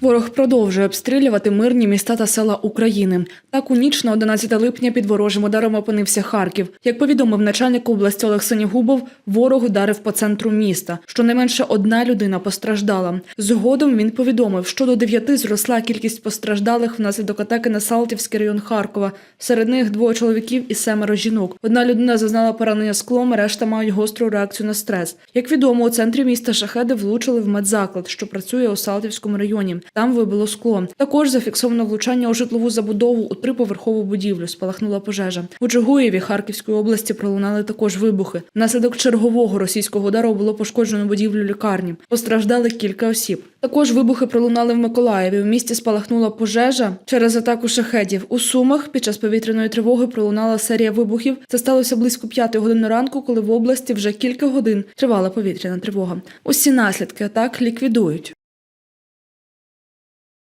Ворог продовжує обстрілювати мирні міста та села України. Так у ніч на 11 липня під ворожим ударом опинився Харків. Як повідомив начальник області Олег Синігубов, ворог ударив по центру міста. Щонайменше одна людина постраждала. Згодом він повідомив, що до дев'яти зросла кількість постраждалих внаслідок атаки на Салтівський район Харкова. Серед них двоє чоловіків і семеро жінок. Одна людина зазнала поранення склом, решта мають гостру реакцію на стрес. Як відомо, у центрі міста шахеди влучили в медзаклад, що працює у Салтівському районі. Там вибило скло. Також зафіксовано влучання у житлову забудову у триповерхову будівлю. Спалахнула пожежа. У Чугуєві Харківської області пролунали також вибухи. Внаслідок чергового російського удару було пошкоджено будівлю лікарні. Постраждали кілька осіб. Також вибухи пролунали в Миколаєві. У місті спалахнула пожежа через атаку шахедів. У Сумах під час повітряної тривоги пролунала серія вибухів. Це сталося близько п'ятої години ранку, коли в області вже кілька годин тривала повітряна тривога. Усі наслідки атак ліквідують.